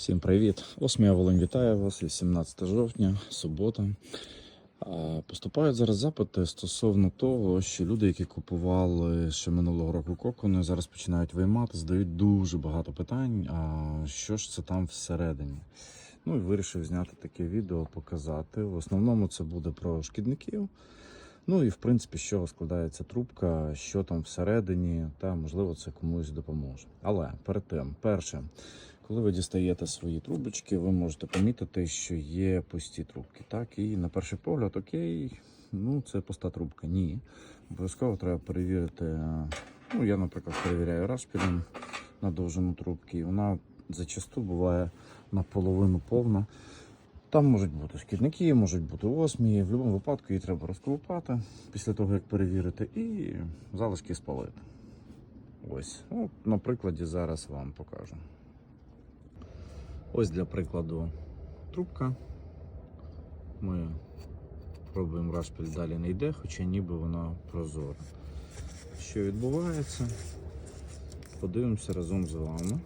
Всім привіт! Осмія Волинь вітає вас, 18 жовтня, субота. Поступають зараз запити стосовно того, що люди, які купували ще минулого року кокони, зараз починають виймати, задають дуже багато питань. А що ж це там всередині? Ну і вирішив зняти таке відео, показати. В основному це буде про шкідників. Ну і в принципі, з чого складається трубка, що там всередині, та можливо це комусь допоможе. Але перед тим, перше, коли ви дістаєте свої трубочки, ви можете помітити, що є пусті трубки. Так, і на перший погляд, окей, ну це пуста трубка. Ні. Обов'язково треба перевірити. Ну, я, наприклад, перевіряю рашпілем на довжину трубки. і Вона зачасту буває наполовину повна. Там можуть бути шкідники, можуть бути осмії. В будь-якому випадку її треба розколупати після того, як перевірити, і залишки спалити. Ось, ну, на прикладі зараз вам покажу. Ось для прикладу трубка. Ми пробуємо рашпіль далі не йде, хоча ніби вона прозора. Що відбувається? Подивимося разом з вами.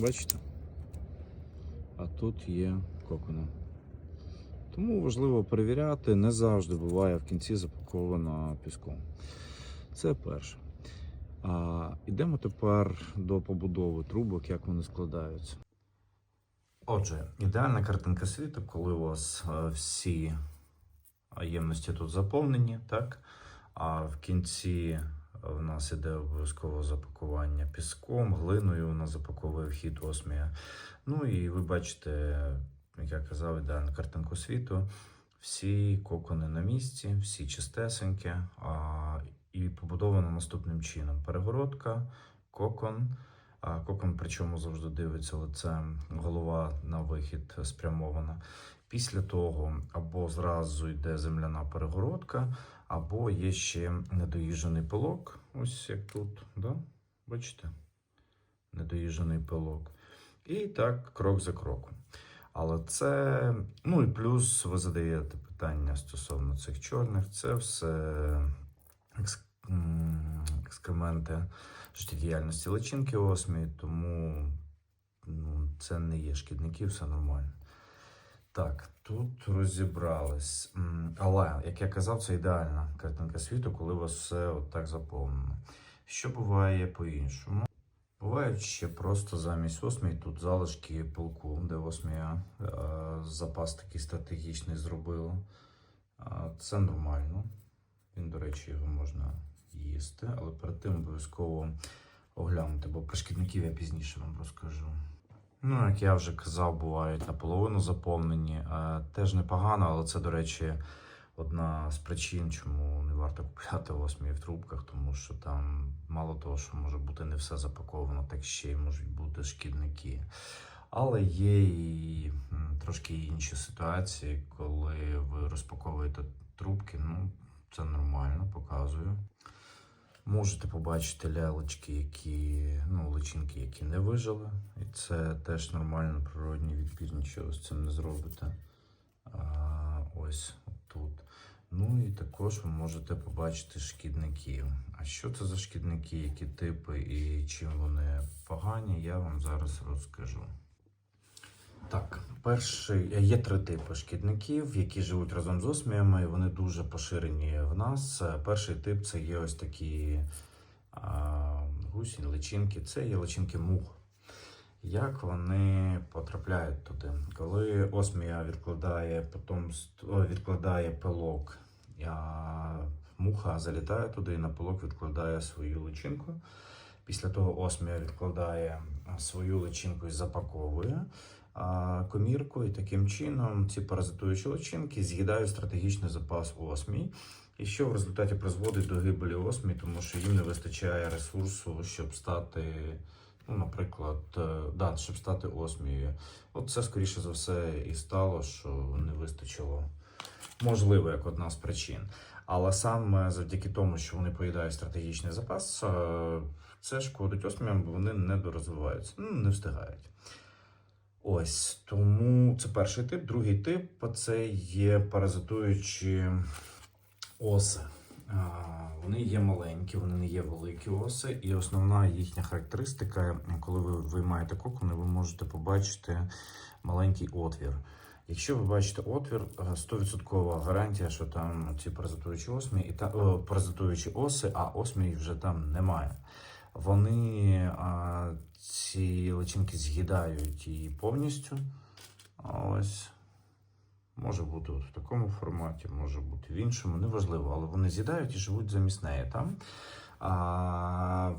Бачите? А тут є кокона. Тому важливо перевіряти, не завжди буває в кінці запакована піском. Це перше. А, Ідемо тепер до побудови трубок, як вони складаються. Отже, ідеальна картинка світу, коли у вас е, всі ємності тут заповнені, так? А в кінці в нас іде обов'язково запакування піском, глиною у нас запаковує вхід осмія. Ну і ви бачите, як я казав, ідеальну картинку світу. Всі кокони на місці, всі чистесенькі. І побудовано наступним чином: перегородка, кокон. А кокон, причому завжди дивиться лицем, голова на вихід спрямована. Після того або зразу йде земляна перегородка, або є ще недоїжджений пилок. Ось як тут, да? бачите? Недоїжджений пилок. І так, крок за кроком. Але це, ну і плюс ви задаєте питання стосовно цих чорних, це все екскременти життєдіяльності личинки осмі, тому ну, це не є шкідники, все нормально. Так, тут розібрались. Але, як я казав, це ідеальна картинка світу, коли у вас все отак заповнено. Що буває по-іншому? Бувають ще просто замість осмій тут залишки полку, де осмія е, запас такий стратегічний зробила. Це нормально. Він, до речі, його можна їсти, але перед тим обов'язково оглянути, бо про шкідників я пізніше вам розкажу. Ну, як я вже казав, бувають наполовину заповнені. Теж непогано, але це, до речі, одна з причин, чому не варто купляти осмії в трубках, тому що там мало того, що може бути не все запаковано, так ще й можуть бути шкідники. Але є і трошки інші ситуації, коли ви розпаковуєте трубки, ну це нормально, показую. Можете побачити лялечки, які, ну, личинки, які не вижили. І це теж нормально, природній відбір, нічого з цим не зробите. А, ось тут. Ну і також ви можете побачити шкідників. А що це за шкідники, які типи і чим вони погані, я вам зараз розкажу. Так, перший є три типи шкідників, які живуть разом з осміями. і Вони дуже поширені в нас. Е, Перший тип це є ось такі гусінь, личинки. Це є личинки мух. Як вони потрапляють туди? Коли осмія відкладає потомство, відкладає пилок, а муха залітає туди і на пилок відкладає свою личинку. Після того осмія відкладає свою личинку і запаковує комірку, і таким чином ці паразитуючі личинки з'їдають стратегічний запас осмій, і що в результаті призводить до гибелі осмій, тому що їм не вистачає ресурсу, щоб стати, ну, наприклад, е, да, щоб стати осмією. От це скоріше за все і стало, що не вистачило. Можливо, як одна з причин. Але саме завдяки тому, що вони поїдають стратегічний запас, е, це шкодить осміям, бо вони не дорозвиваються, ну, не встигають. Ось тому це перший тип. Другий тип це є паразитуючі оси. Вони є маленькі, вони не є великі оси, і основна їхня характеристика, коли ви виймаєте кокони, ви можете побачити маленький отвір. Якщо ви бачите отвір, е, 100% гарантія, що там ці паразитуючі осмі і та паразитуючі оси, а осмій вже там немає. Вони а, ці личинки з'їдають її повністю. Ось може бути от в такому форматі, може бути в іншому, неважливо, але вони з'їдають і живуть замість неї там. А,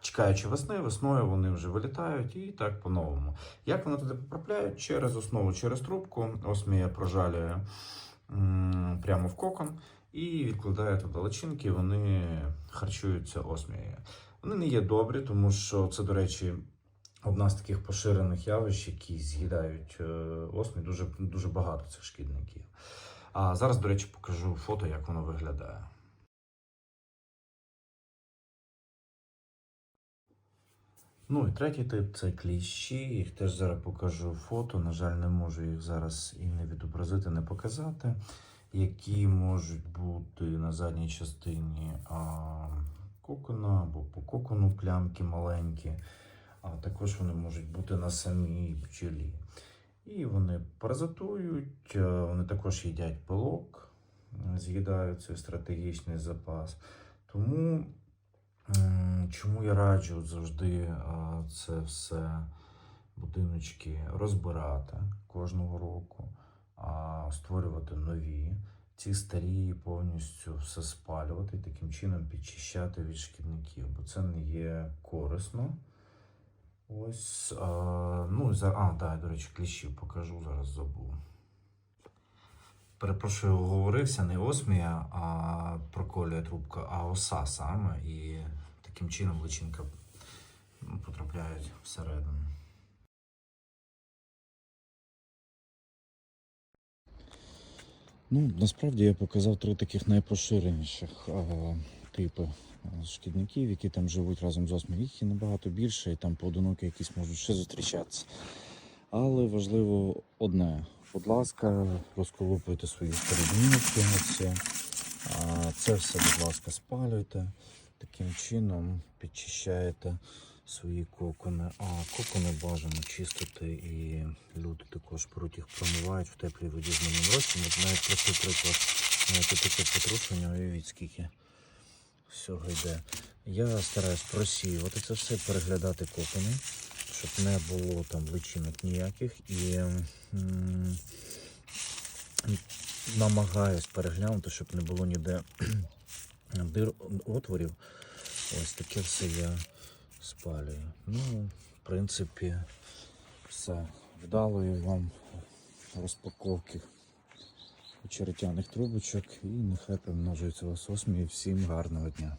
чекаючи весни, весною вони вже вилітають і так по-новому. Як вони туди потрапляють? Через основу, через трубку. Осмія прожалює прямо в кокон і відкладає туди личинки, вони харчуються осмією. Вони не є добрі, тому що це, до речі, одна з таких поширених явищ, які з'їдають е, осмі, дуже, дуже багато цих шкідників. А зараз, до речі, покажу фото, як воно виглядає. Ну і третій тип це кліщі. Їх теж зараз покажу фото. На жаль, не можу їх зараз і не відобразити, не показати, які можуть бути на задній частині а, кокона або по кокону плямки маленькі, а також вони можуть бути на самій бджолі. І вони паразитують, е, вони також їдять пилок, е, з'їдають цей стратегічний запас. Тому Чому я раджу завжди це все будиночки розбирати кожного року, створювати нові, ці старі повністю все спалювати і таким чином підчищати від шкідників, бо це не є корисно. Ось, а, ну, за, а, да, до речі, кліщів покажу, зараз забув. Перепрошую, оговорився не осмія, а проколює трубка, а оса саме. І таким чином личинка ну, потрапляє всередину. Ну, насправді я показав три таких найпоширеніших а, типи шкідників, які там живуть разом з осмією. Їх є набагато більше, і там поодинокі якісь можуть ще зустрічатися. Але важливо одне. Будь ласка, розколупуйте свої серединки. Оці. Це все, будь ласка, спалюйте. Таким чином підчищаєте свої кокони. А кокони бажано чистити і люди також беруть їх промивають в теплій воді з ними розчином. Навіть простий приклад, навіть таке потрушення, уявіть скільки всього йде. Я стараюсь просіювати це все, переглядати кокони, щоб не було там личинок ніяких і намагаюсь переглянути, щоб не було ніде дир отворів. Ось таке все я спалюю. Ну, в принципі, все. Вдалої вам розпаковки очеретяних трубочок і нехай примножується вас осмі. Всім гарного дня.